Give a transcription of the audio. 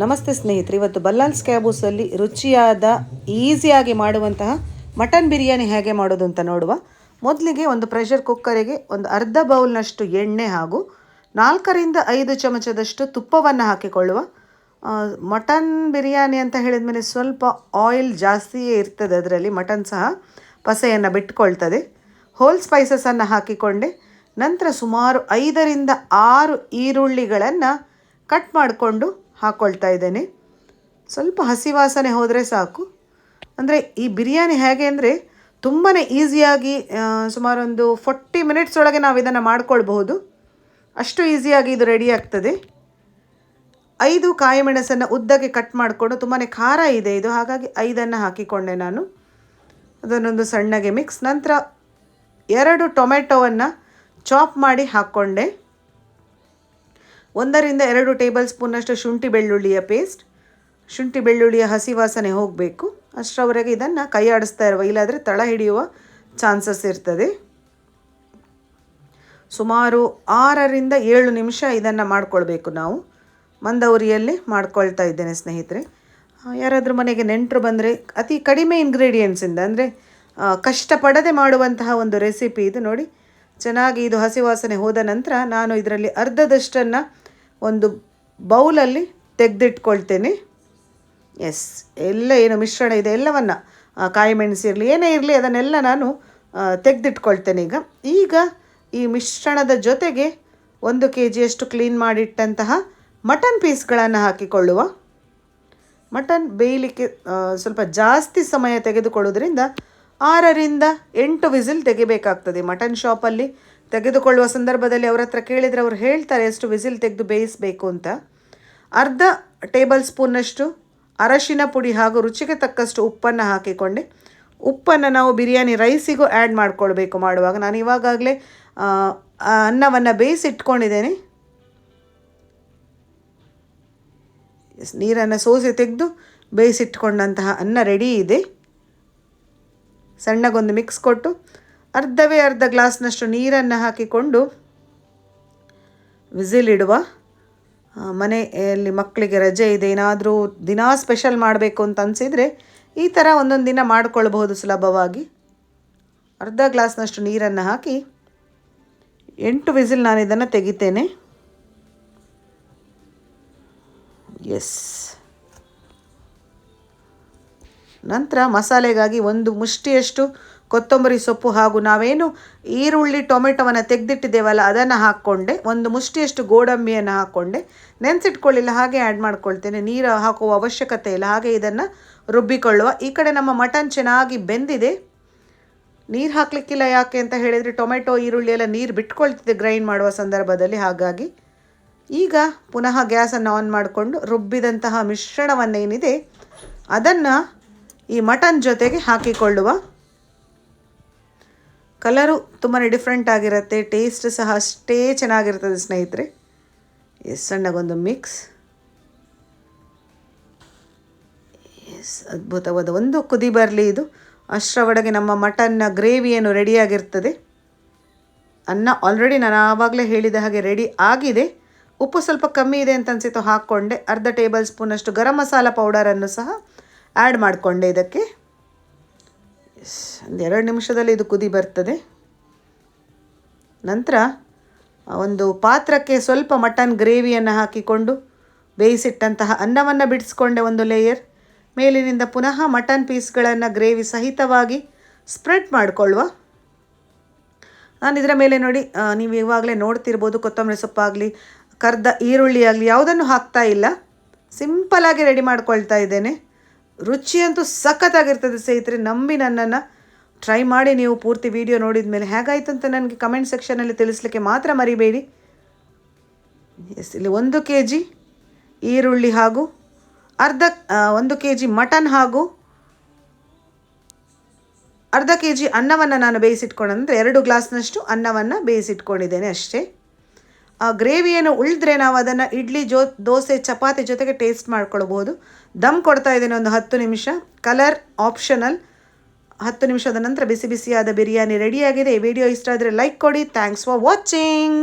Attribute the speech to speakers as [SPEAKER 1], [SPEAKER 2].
[SPEAKER 1] ನಮಸ್ತೆ ಸ್ನೇಹಿತರೆ, ಇವತ್ತು ಬಲ್ಲಾಲ್ಸ್ ಕ್ಯಾಬೂಸಲ್ಲಿ ರುಚಿಯಾದ, ಈಸಿಯಾಗಿ ಮಾಡುವಂತಹ ಮಟನ್ ಬಿರಿಯಾನಿ ಹೇಗೆ ಮಾಡೋದು ಅಂತ ನೋಡುವ. ಮೊದಲಿಗೆ ಒಂದು ಪ್ರೆಷರ್ ಕುಕ್ಕರಿಗೆ ಒಂದು ಅರ್ಧ ಬೌಲ್ನಷ್ಟು ಎಣ್ಣೆ ಹಾಗೂ ನಾಲ್ಕರಿಂದ ಐದು ಚಮಚದಷ್ಟು ತುಪ್ಪವನ್ನು ಹಾಕಿಕೊಳ್ಳುವ. ಮಟನ್ ಬಿರಿಯಾನಿ ಅಂತ ಹೇಳಿದ ಮೇಲೆ ಸ್ವಲ್ಪ ಆಯಿಲ್ ಜಾಸ್ತಿಯೇ ಇರ್ತದೆ, ಅದರಲ್ಲಿ ಮಟನ್ ಸಹ ಪಸೆಯನ್ನು ಬಿಟ್ಕೊಳ್ತದೆ. ಹೋಲ್ ಸ್ಪೈಸಸನ್ನು ಹಾಕಿಕೊಂಡೆ. ನಂತರ ಸುಮಾರು ಐದರಿಂದ ಆರು ಈರುಳ್ಳಿಗಳನ್ನು ಕಟ್ ಮಾಡಿಕೊಂಡು ಹಾಕ್ಕೊಳ್ತಾ ಇದ್ದೇನೆ. ಸ್ವಲ್ಪ ಹಸಿ ವಾಸನೆ ಹೋದರೆ ಸಾಕು. ಅಂದರೆ ಈ ಬಿರಿಯಾನಿ ಹೇಗೆ ಅಂದರೆ ತುಂಬಾ ಈಸಿಯಾಗಿ ಸುಮಾರು ಒಂದು ಫೋರ್ಟಿ ಮಿನಿಟ್ಸ್ ಒಳಗೆ ನಾವು ಇದನ್ನು ಮಾಡ್ಕೊಳ್ಬಹುದು. ಅಷ್ಟು ಈಸಿಯಾಗಿ ಇದು ರೆಡಿ ಆಗ್ತದೆ. ಐದು ಕಾಯಿ ಮೆಣಸನ್ನು ಉದ್ದಕ್ಕೆ ಕಟ್ ಮಾಡಿಕೊಂಡು ತುಂಬಾ ಖಾರ ಇದೆ ಇದು. ಹಾಗಾಗಿ ಐದನ್ನು ಹಾಕಿಕೊಂಡೆ ನಾನು. ಅದನ್ನೊಂದು ಸಣ್ಣಗೆ ಮಿಕ್ಸ್. ನಂತರ ಎರಡು ಟೊಮೆಟೊವನ್ನು ಚಾಪ್ ಮಾಡಿ ಹಾಕ್ಕೊಂಡೆ ಒಂದರಿಂದ ಎರಡು ಟೇಬಲ್ ಸ್ಪೂನಷ್ಟು ಶುಂಠಿ ಬೆಳ್ಳುಳ್ಳಿಯ ಪೇಸ್ಟ್. ಶುಂಠಿ ಬೆಳ್ಳುಳ್ಳಿಯ ಹಸಿ ವಾಸನೆ ಹೋಗಬೇಕು. ಅಷ್ಟರವರೆಗೆ ಇದನ್ನು ಆಡಿಸ್ತಾ ಇರುವ, ಇಲ್ಲಾದರೆ ತಳ ಹಿಡಿಯುವ ಚಾನ್ಸಸ್ ಇರ್ತದೆ. ಸುಮಾರು ಆರರಿಂದ ಏಳು ನಿಮಿಷ ಇದನ್ನು ಮಾಡ್ಕೊಳ್ಬೇಕು ನಾವು. ಮಂದೌರಿಯಲ್ಲಿ ಮಾಡ್ಕೊಳ್ತಾ ಇದ್ದೇನೆ ಸ್ನೇಹಿತರೆ. ಯಾರಾದರೂ ಮನೆಗೆ ನೆಂಟರು ಬಂದರೆ ಅತಿ ಕಡಿಮೆ ಇಂಗ್ರೀಡಿಯೆಂಟ್ಸಿಂದ ಅಂದರೆ ಕಷ್ಟಪಡದೆ ಮಾಡುವಂತಹ ಒಂದು ರೆಸಿಪಿ ಇದು ನೋಡಿ. ಚೆನ್ನಾಗಿ ಇದು ಹಸಿ ವಾಸನೆ ಹೋದ ನಂತರ ನಾನು ಇದರಲ್ಲಿ ಅರ್ಧದಷ್ಟನ್ನು ಒಂದು ಬೌಲಲ್ಲಿ ತೆಗೆದಿಟ್ಕೊಳ್ತೇನೆ. ಎಸ್ ಎಲ್ಲ ಏನು ಮಿಶ್ರಣ ಇದೆ, ಎಲ್ಲವನ್ನು ಕಾಯಿ ಮೆಣಸು ಇರಲಿ, ಏನೇ ಇರಲಿ, ಅದನ್ನೆಲ್ಲ ನಾನು ತೆಗೆದಿಟ್ಕೊಳ್ತೇನೆ ಈಗ. ಈಗ ಈ ಮಿಶ್ರಣದ ಜೊತೆಗೆ ಒಂದು ಕೆ ಜಿಯಷ್ಟು ಕ್ಲೀನ್ ಮಾಡಿಟ್ಟಂತಹ ಮಟನ್ ಪೀಸ್ಗಳನ್ನು ಹಾಕಿಕೊಳ್ಳುವ. ಮಟನ್ ಬೇಯಲಿಕ್ಕೆ ಸ್ವಲ್ಪ ಜಾಸ್ತಿ ಸಮಯ ತೆಗೆದುಕೊಳ್ಳೋದ್ರಿಂದ ಆರರಿಂದ ಎಂಟು ವಿಸಿಲ್ ತೆಗಿಬೇಕಾಗ್ತದೆ. ಮಟನ್ ಶಾಪಲ್ಲಿ ತೆಗೆದುಕೊಳ್ಳುವ ಸಂದರ್ಭದಲ್ಲಿ ಅವ್ರ ಹತ್ರ ಕೇಳಿದರೆ ಅವ್ರು ಹೇಳ್ತಾರೆ, ಎಷ್ಟು ವಿಸಿಲ್ ತೆಗೆದು ಬೇಯಿಸಬೇಕು ಅಂತ. ಅರ್ಧ ಟೇಬಲ್ ಸ್ಪೂನ್ನಷ್ಟು ಅರಶಿನ ಪುಡಿ ಹಾಗೂ ರುಚಿಗೆ ತಕ್ಕಷ್ಟು ಉಪ್ಪನ್ನು ಹಾಕಿಕೊಂಡೆ. ಉಪ್ಪನ್ನು ನಾವು ಬಿರಿಯಾನಿ ರೈಸಿಗೂ ಆ್ಯಡ್ ಮಾಡಿಕೊಳ್ಬೇಕು ಮಾಡುವಾಗ. ನಾನು ಇವಾಗಲೇ ಅನ್ನವನ್ನು ಬೇಯಿಸಿಟ್ಕೊಂಡಿದ್ದೇನೆ. ಎಸ್, ನೀರನ್ನು ಸೋಸಿ ತೆಗೆದು ಬೇಯಿಸಿಟ್ಕೊಂಡಂತಹ ಅನ್ನ ರೆಡಿ ಇದೆ. ಸಣ್ಣಗೊಂದು ಮಿಕ್ಸ್ ಕೊಟ್ಟು ಅರ್ಧವೇ ಅರ್ಧ ಗ್ಲಾಸ್ನಷ್ಟು ನೀರನ್ನು ಹಾಕಿಕೊಂಡು ವಿಸಿಲ್ ಇಡುವ ಆ, ಮನೆಯಲ್ಲಿ ಮಕ್ಕಳಿಗೆ ರಜೆ ಇದೆ ಏನಾದರೂ ದಿನಾ ಸ್ಪೆಷಲ್ ಮಾಡಬೇಕು ಅಂತ ಅನಿಸಿದರೆ ಈ ಥರ ಒಂದೊಂದು ದಿನ ಮಾಡಿಕೊಳ್ಬಹುದು ಸುಲಭವಾಗಿ. ಅರ್ಧ ಗ್ಲಾಸ್ನಷ್ಟು ನೀರನ್ನು ಹಾಕಿ ಎಂಟು ವಿಸಿಲ್ ನಾನು ಇದನ್ನು ತೆಗಿತೇನೆ. ಎಸ್. ನಂತರ ಮಸಾಲೆಗಾಗಿ ಒಂದು ಮುಷ್ಟಿಯಷ್ಟು ಕೊತ್ತಂಬರಿ ಸೊಪ್ಪು ಹಾಗೂ ನಾವೇನು ಈರುಳ್ಳಿ, ಟೊಮೆಟೊವನ್ನು ತೆಗೆದಿಟ್ಟಿದ್ದೇವಲ್ಲ, ಅದನ್ನು ಹಾಕ್ಕೊಂಡೆ. ಒಂದು ಮುಷ್ಟಿಯಷ್ಟು ಗೋಡಂಬಿಯನ್ನು ಹಾಕ್ಕೊಂಡೆ. ನೆನೆಸಿಟ್ಕೊಳ್ಳಿಲ್ಲ, ಹಾಗೆ ಆ್ಯಡ್ ಮಾಡ್ಕೊಳ್ತೇನೆ. ನೀರು ಹಾಕುವ ಅವಶ್ಯಕತೆ ಇಲ್ಲ, ಹಾಗೆ ಇದನ್ನು ರುಬ್ಬಿಕೊಳ್ಳುವ. ಈ ಕಡೆ ನಮ್ಮ ಮಟನ್ ಚೆನ್ನಾಗಿ ಬೆಂದಿದೆ. ನೀರು ಹಾಕಲಿಕ್ಕಿಲ್ಲ ಯಾಕೆ ಅಂತ ಹೇಳಿದರೆ, ಟೊಮೆಟೊ, ಈರುಳ್ಳಿ ಎಲ್ಲ ನೀರು ಬಿಟ್ಕೊಳ್ತಿದೆ ಗ್ರೈಂಡ್ ಮಾಡುವ ಸಂದರ್ಭದಲ್ಲಿ. ಹಾಗಾಗಿ ಈಗ ಪುನಃ ಗ್ಯಾಸನ್ನು ಆನ್ ಮಾಡಿಕೊಂಡು ರುಬ್ಬಿದಂತಹ ಮಿಶ್ರಣವನ್ನೇನಿದೆ, ಅದನ್ನು ಈ ಮಟನ್ ಜೊತೆಗೆ ಹಾಕಿಕೊಳ್ಳುವ ಕಲರು ತುಂಬಾ ಡಿಫ್ರೆಂಟ್ ಆಗಿರುತ್ತೆ ಟೇಸ್ಟ್ ಸಹ ಅಷ್ಟೇ ಚೆನ್ನಾಗಿರ್ತದೆ ಸ್ನೇಹಿತರೆ. ಎಸ್ ಸಣ್ಣಗೊಂದು ಮಿಕ್ಸ್ ಎಸ್ ಅದ್ಭುತವಾದ ಒಂದು ಕುದಿ ಬರಲಿ ಇದು. ಅಷ್ಟರ ಒಳಗೆ ನಮ್ಮ ಮಟನ್ನ ಗ್ರೇವಿಯನ್ನು ರೆಡಿಯಾಗಿರ್ತದೆ ಅನ್ನ ಆಲ್ರೆಡಿ ನಾನು ಆವಾಗಲೇ ಹೇಳಿದ ಹಾಗೆ ರೆಡಿ ಆಗಿದೆ. ಉಪ್ಪು ಸ್ವಲ್ಪ ಕಮ್ಮಿ ಇದೆ ಅಂತ ಅನಿಸಿತು ಹಾಕ್ಕೊಂಡೆ. ಅರ್ಧ ಟೇಬಲ್ ಸ್ಪೂನಷ್ಟು ಗರಂ ಮಸಾಲ ಪೌಡರನ್ನು ಸಹ ಆ್ಯಡ್ ಮಾಡಿಕೊಂಡೆ ಇದಕ್ಕೆ. ಒಂದು ಎರಡು ನಿಮಿಷದಲ್ಲಿ ಇದು ಕುದಿ ಬರ್ತದೆ. ನಂತರ ಒಂದು ಪಾತ್ರಕ್ಕೆ ಸ್ವಲ್ಪ ಮಟನ್ ಗ್ರೇವಿಯನ್ನು ಹಾಕಿಕೊಂಡು ಬೇಯಿಸಿಟ್ಟಂತಹ ಅನ್ನವನ್ನು ಬಿಡಿಸ್ಕೊಂಡೆ ಒಂದು ಲೇಯರ್ ಮೇಲಿನಿಂದ ಪುನಃ ಮಟನ್ ಪೀಸ್ಗಳನ್ನು ಗ್ರೇವಿ ಸಹಿತವಾಗಿ ಸ್ಪ್ರೆಡ್ ಮಾಡಿಕೊಳ್ಳುವ. ನಾನು ಇದರ ಮೇಲೆ ನೋಡಿ ನೀವು ಇವಾಗಲೇ ನೋಡ್ತಿರ್ಬೋದು, ಕೊತ್ತಂಬರಿ ಸೊಪ್ಪಾಗಲಿ, ಕರ್ದ ಈರುಳ್ಳಿ ಆಗಲಿ, ಯಾವುದನ್ನು ಹಾಕ್ತಾ ಇಲ್ಲ. ಸಿಂಪಲಾಗಿ ರೆಡಿ ಮಾಡ್ಕೊಳ್ತಾ ಇದ್ದೇನೆ. ರುಚಿಯಂತೂ ಸಖತ್ತಾಗಿರ್ತದೆ ಸ್ನೇಹಿತರೆ, ನಂಬಿ ನನ್ನನ್ನು ಟ್ರೈ ಮಾಡಿ ನೀವು ಪೂರ್ತಿ ವಿಡಿಯೋ ನೋಡಿದ ಮೇಲೆ ಹೇಗಾಯಿತು ಅಂತ ನನಗೆ ಕಮೆಂಟ್ ಸೆಕ್ಷನಲ್ಲಿ ತಿಳಿಸ್ಲಿಕ್ಕೆ ಮಾತ್ರ ಮರಿಬೇಡಿ. ಎಸ್ ಇಲ್ಲಿ ಒಂದು ಕೆ ಜಿ ಈರುಳ್ಳಿ ಹಾಗೂ ಅರ್ಧ ಒಂದು ಕೆ ಜಿ ಮಟನ್ ಹಾಗೂ ಅರ್ಧ ಕೆ ಜಿ ಅನ್ನವನ್ನು ನಾನು ಬೇಯಿಸಿಟ್ಕೊಂಡಂದರೆ ಎರಡು ಗ್ಲಾಸ್ನಷ್ಟು ಅನ್ನವನ್ನು ಬೇಯಿಸಿಟ್ಕೊಂಡಿದ್ದೇನೆ ಅಷ್ಟೇ. ಆ ಗ್ರೇವಿಯನ್ನು ಉಳಿದ್ರೆ ನಾವು ಅದನ್ನು ಇಡ್ಲಿ ಜೋ, ದೋಸೆ, ಚಪಾತಿ ಜೊತೆಗೆ ಟೇಸ್ಟ್ ಮಾಡ್ಕೊಳ್ಬೋದು. ದಮ್ ಕೊಡ್ತಾ ಇದ್ದೀನಿ ಒಂದು ಹತ್ತು ನಿಮಿಷ. ಕಲರ್ ಆಪ್ಷನಲ್ ಹತ್ತು ನಿಮಿಷದ ನಂತರ ಬಿಸಿ ಬಿಸಿಯಾದ ಬಿರಿಯಾನಿ ರೆಡಿಯಾಗಿದೆ ವಿಡಿಯೋ ಇಷ್ಟ ಆದರೆ ಲೈಕ್ ಕೊಡಿ. Thanks for watching